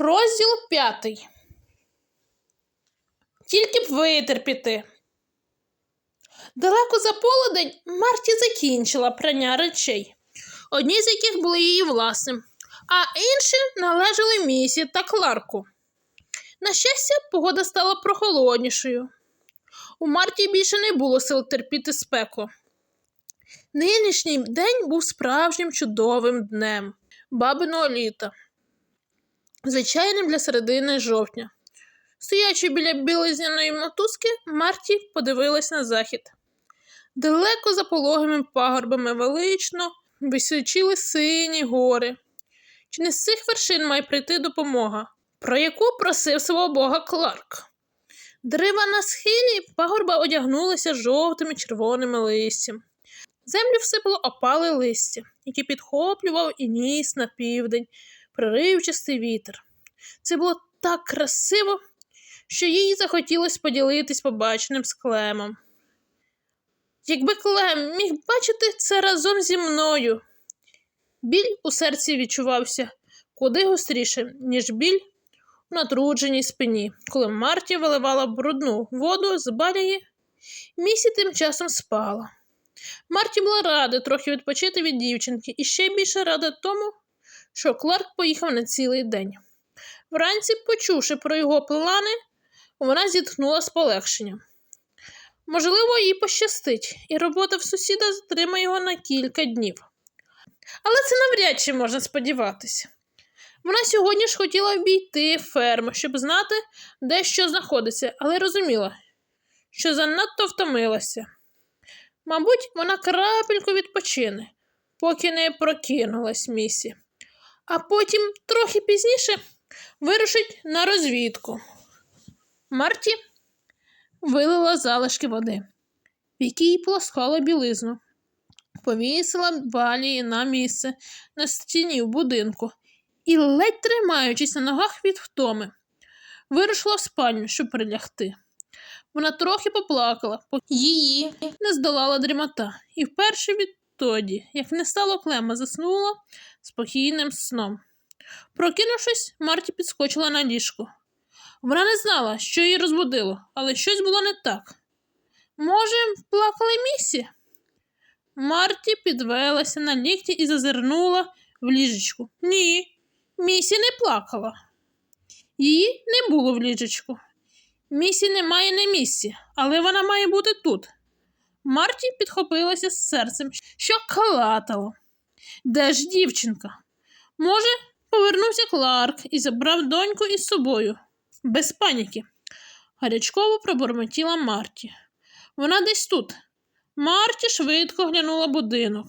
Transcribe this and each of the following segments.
Розділ п'ятий. Тільки б витерпіти. Далеко за полудень Марті закінчила прання речей, одні з яких були її власним, а інші належали місі та Кларку. На щастя, погода стала прохолоднішою. У Марті більше не було сил терпіти спеку. Нинішній день був справжнім чудовим днем бабиного літа звичайним для середини жовтня. Стоячи біля білизняної мотузки, Марті подивилась на захід. Далеко за пологими пагорбами велично височили сині гори. Чи не з цих вершин має прийти допомога, про яку просив свого бога Кларк? Дерева на схилі пагорба одягнулися жовтим і червоними листям. Землю всипало опале листя, яке підхоплював і ніс на південь проривчастий вітер. Це було так красиво, що їй захотілося поділитись побаченим з Клемом. Якби Клем міг бачити це разом зі мною. Біль у серці відчувався куди гостріше, ніж біль у натрудженій спині, коли Марті виливала брудну воду з балії, місі тим часом спала. Марті була рада трохи відпочити від дівчинки і ще більше рада тому, що Кларк поїхав на цілий день. Вранці, почувши про його плани, вона зітхнула з полегшенням. Можливо, їй пощастить, і робота в сусіда затримає його на кілька днів. Але це навряд чи можна сподіватися. Вона сьогодні ж хотіла обійти ферму, щоб знати, де що знаходиться, але розуміла, що занадто втомилася. Мабуть, вона крапельку відпочине, поки не прокинулась місі, а потім, трохи пізніше, вирушить на розвідку. Марті вилила залишки води, в якій полоскала білизну, повісила балії на місце на стіні в будинку і, ледь тримаючись на ногах від втоми, вирушила в спальню, щоб прилягти. Вона трохи поплакала, поки її не здолала дрімота, і вперше відтоді, як не стало клема, заснула спокійним сном. Прокинувшись, Марті підскочила на ліжко. Вона не знала, що її розбудило, але щось було не так. Може, плакали місі? Марті підвелася на лікті і зазирнула в ліжечку. Ні, місі не плакала. Її не було в ліжечку. Місі немає на місці, але вона має бути тут. Марті підхопилася з серцем, що калатало. Де ж дівчинка? Може, повернувся Кларк і забрав доньку із собою, без паніки. Гарячково пробормотіла Марті. Вона десь тут. Марті швидко глянула будинок,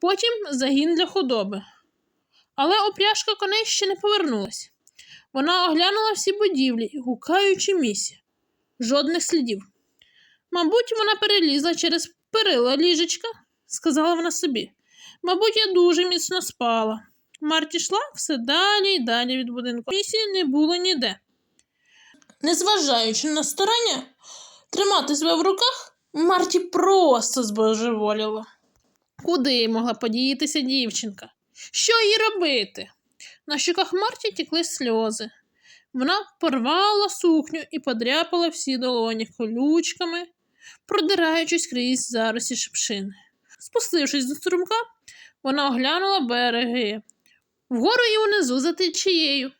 потім загін для худоби. Але опряжка коней ще не повернулась. Вона оглянула всі будівлі, гукаючи місі. Жодних слідів. Мабуть, вона перелізла через перила ліжечка, сказала вона собі. Мабуть, я дуже міцно спала. Марті йшла все далі й далі від будинку. Місії не було ніде. Незважаючи на старання тримати себе в руках, Марті просто збожеволіла. Куди могла подіятися дівчинка? Що їй робити? На щоках Марті тікли сльози. Вона порвала сукню і подряпала всі долоні колючками, продираючись крізь заросі шипшини. Спустившись до струмка, вона оглянула береги вгору і унизу за течією.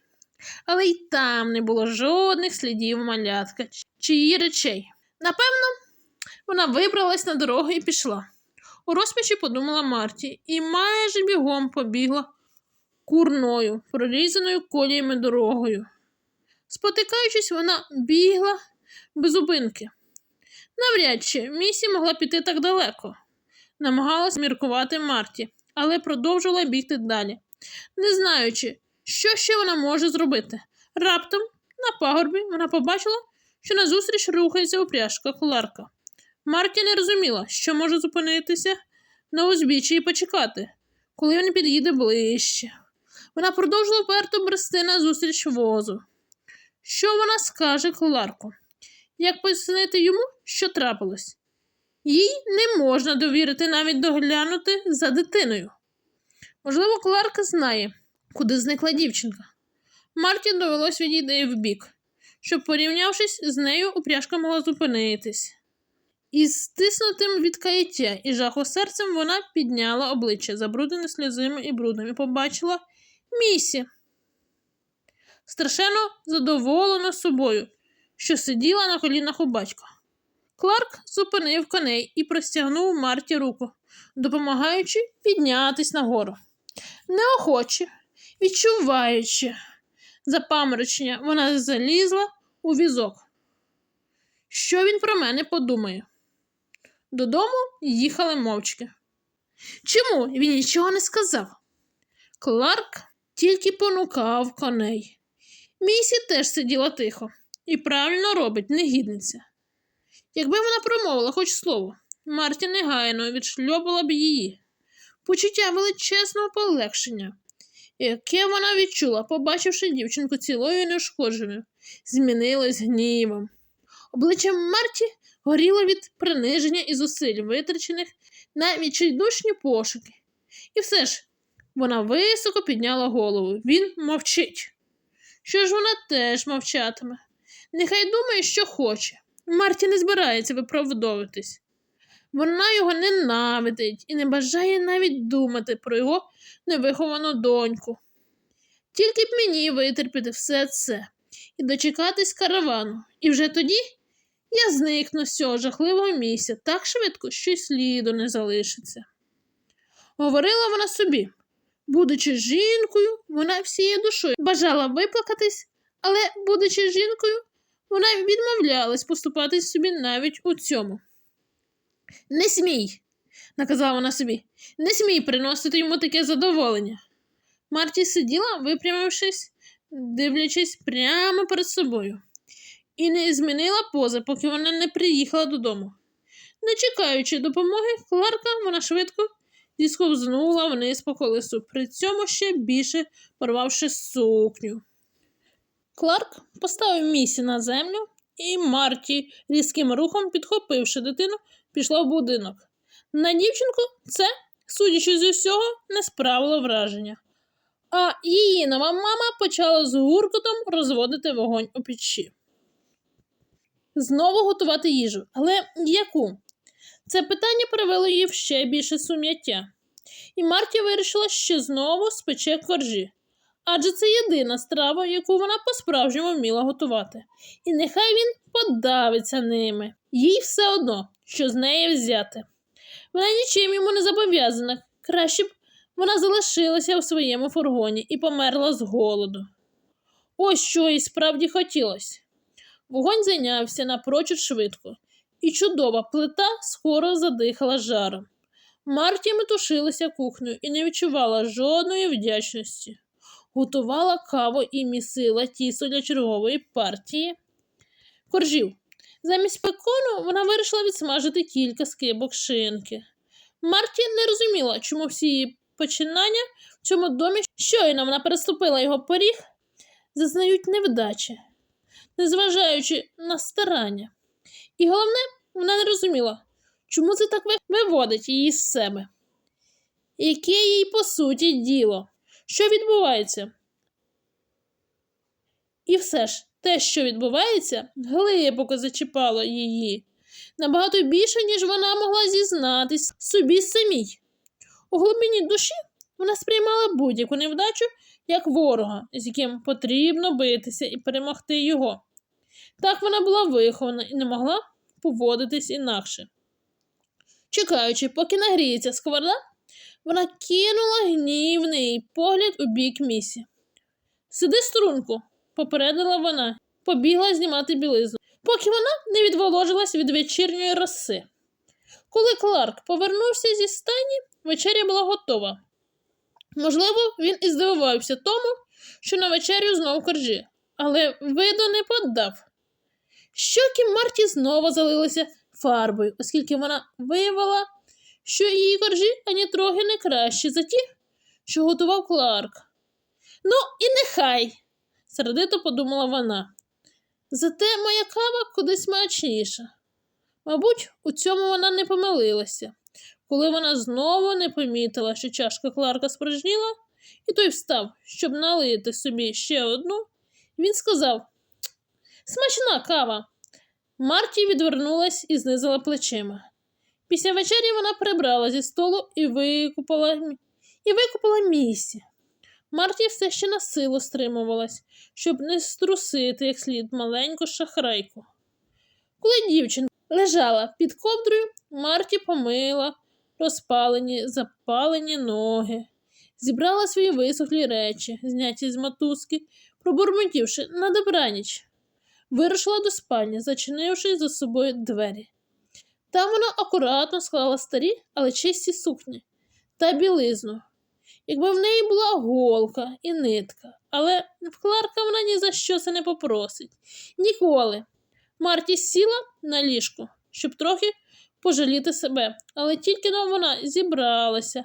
Але й там не було жодних слідів малятка чи її речей. Напевно, вона вибралась на дорогу і пішла. У розпачі подумала Марті і майже бігом побігла курною, прорізаною коліями дорогою. Спотикаючись, вона бігла без зупинки. Навряд чи місі могла піти так далеко, намагалась міркувати Марті, але продовжувала бігти далі, не знаючи, що ще вона може зробити. Раптом, на пагорбі, вона побачила, що назустріч рухається упряжка Кларка. Марті не розуміла, що може зупинитися на узбіччі і почекати, коли він під'їде ближче. Вона продовжила вперто брести назустріч возу. Що вона скаже Кларку? Як пояснити йому, що трапилось? Їй не можна довірити навіть доглянути за дитиною. Можливо, Кларк знає, куди зникла дівчинка. Марті довелось відійти вбік, щоб, порівнявшись з нею, упряжка могла зупинитись. Із стиснутим від каяття і жаху серцем вона підняла обличчя, забруднене сльозами і брудом, і побачила місі. Страшенно задоволена собою, що сиділа на колінах у батька. Кларк зупинив коней і простягнув Марті руку, допомагаючи піднятись нагору. Неохоче, відчуваючи запаморочення, вона залізла у візок. Що він про мене подумає? Додому їхали мовчки. Чому він нічого не сказав? Кларк тільки понукав коней. Місі теж сиділа тихо і правильно робить негідниця. Якби вона промовила хоч слово, Марті негайно відшльобала б її. Почуття величезного полегшення, яке вона відчула, побачивши дівчинку цілою і неушкодженою, змінилось гнівом. Обличчя Марті горіло від приниження і зусиль, витрачених на відчайдушні пошуки. І все ж вона високо підняла голову. Він мовчить. Що ж вона теж мовчатиме? Нехай думає, що хоче. Марті не збирається виправдовуватись. Вона його ненавидить і не бажає навіть думати про його невиховану доньку. Тільки б мені витерпіти все це і дочекатись каравану, і вже тоді я зникну з цього жахливого місця так швидко, що й сліду не залишиться. Говорила вона собі, будучи жінкою, вона всією душою бажала виплакатись, але, будучи жінкою, вона відмовлялась поступатись собі навіть у цьому. Не смій, наказала вона собі, не смій приносити йому таке задоволення. Марті сиділа, випрямившись, дивлячись прямо перед собою, і не змінила пози, поки вона не приїхала додому. Не чекаючи допомоги, Кларка, вона швидко зісковзнула вниз по колесу, при цьому ще більше порвавши сукню. Кларк поставив місі на землю, і Марті, різким рухом, підхопивши дитину, пішла в будинок. На дівчинку це, судячи зі всього, не справило враження. А її нова мама почала з гуркотом розводити вогонь у печі. Знову готувати їжу, але яку? Це питання привело її в ще більше сум'яття. І Марті вирішила, що знову спече коржі. Адже це єдина страва, яку вона по-справжньому вміла готувати. І нехай він подавиться ними. Їй все одно, що з неї взяти. Вона нічим йому не зобов'язана. Краще б вона залишилася у своєму фургоні і померла з голоду. Ось що їй справді хотілося. Вогонь зайнявся напрочуд швидко, і чудова плита скоро задихала жаром. Марті метушилася кухнею і не відчувала жодної вдячності. Готувала каву і місила тісто для чергової партії коржів. Замість пекону вона вирішила відсмажити кілька скибок шинки. Марті не розуміла, чому всі її починання в цьому домі, щойно вона переступила його поріг, зазнають невдачі, незважаючи на старання. І головне, вона не розуміла, чому це так виводить її з себе. Яке їй по суті діло? Що відбувається? І все ж, те, що відбувається, глибоко зачіпало її. Набагато більше, ніж вона могла зізнатись собі самій. У глибині душі вона сприймала будь-яку невдачу як ворога, з яким потрібно битися і перемогти його. Так вона була вихована і не могла поводитись інакше. Чекаючи, поки нагріється сковорда, вона кинула гнівний погляд у бік місі. Сиди струнку, попередила вона, побігла знімати білизну, поки вона не відволожилась від вечірньої роси. Коли Кларк повернувся зі стайні, вечеря була готова. Можливо, він і здивувався тому, що на вечерю знов коржі, але виду не подав. Щоки Марті знову залилися фарбою, оскільки вона виявила, що її коржі ані трохи не кращі за ті, що готував Кларк. Ну, і нехай, сердито подумала вона. Зате моя кава куди смачніша. Мабуть, у цьому вона не помилилася. Коли вона знову не помітила, що чашка Кларка спорожніла, і той встав, щоб налити собі ще одну. Він сказав Смачна кава. Марті відвернулась і знизила плечима. Після вечері вона прибрала зі столу і викупала, і викупала місці. Марті все ще на силу стримувалась, щоб не струсити як слід маленьку шахрайку. Коли дівчинка лежала під ковдрою, Марті помила розпалені, запалені ноги, зібрала свої висохлі речі, зняті з мотузки, пробурмотівши на добраніч, вирушила до спальні, зачинивши за собою двері. Там вона акуратно склала старі, але чисті сукні та білизну. Якби в неї була голка і нитка, але в Кларка вона ні за що це не попросить. Ніколи. Марті сіла на ліжку, щоб трохи пожаліти себе, але тільки но вона зібралася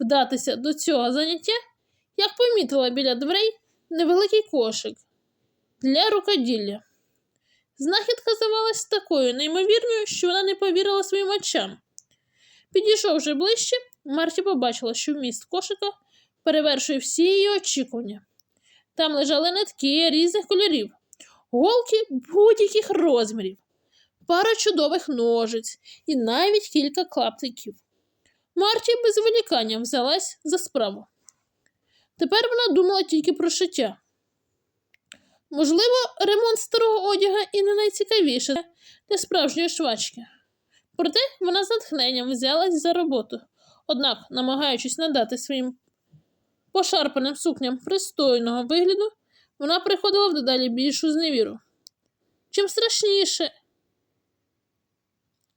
вдатися до цього заняття, як помітила біля дверей невеликий кошик для рукоділля. Знахідка здавалась такою неймовірною, що вона не повірила своїм очам. Підійшовши ближче, Марті побачила, що вміст кошика перевершує всі її очікування. Там лежали нитки різних кольорів, голки будь-яких розмірів, пара чудових ножиць і навіть кілька клаптиків. Марті без зволікання взялась за справу. Тепер вона думала тільки про шиття. Можливо, ремонт старого одяга і не найцікавіше для справжньої швачки. Проте вона з натхненням взялась за роботу, однак, намагаючись надати своїм пошарпаним сукням пристойного вигляду, вона приходила в дедалі більшу зневіру. Чим страшніше,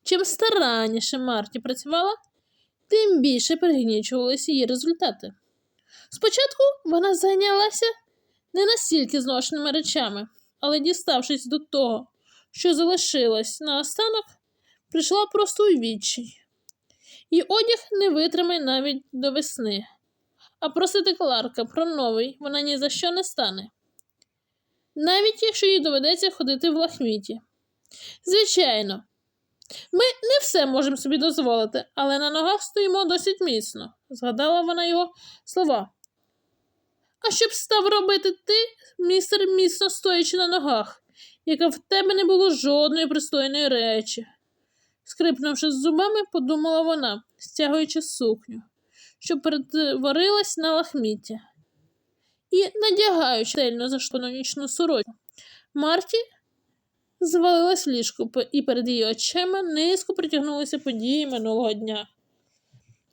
чим старанніше Марті працювала, тим більше пригнічувалися її результати. Спочатку вона зайнялася не настільки зношеними речами, але діставшись до того, що залишилось наостанок, прийшла просто у відчай. І одяг не витримає навіть до весни, а просити Кларка про новий вона ні за що не стане. Навіть якщо їй доведеться ходити в лахміті. Звичайно, ми не все можемо собі дозволити, але на ногах стоїмо досить міцно, згадала вона його слова. А що б став робити ти, містер, міцно стоячи на ногах, яка в тебе не було жодної пристойної речі. Скрипнувши з зубами, подумала вона, стягуючи сукню, що перетворилась на лахміття, і надягаючи тельно заштану нічну сорочку. Марті звалилась в ліжко, і перед її очима низько притягнулися події минулого дня.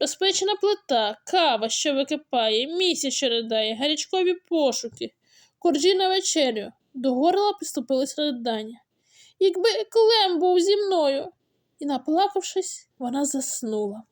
Розпечена плита, кава, що википає, місяць, що ридає, гарячкові пошуки, коржі на вечерю. До горла приступилися ридання. Якби Клем був зі мною. І, наплакавшись, вона заснула.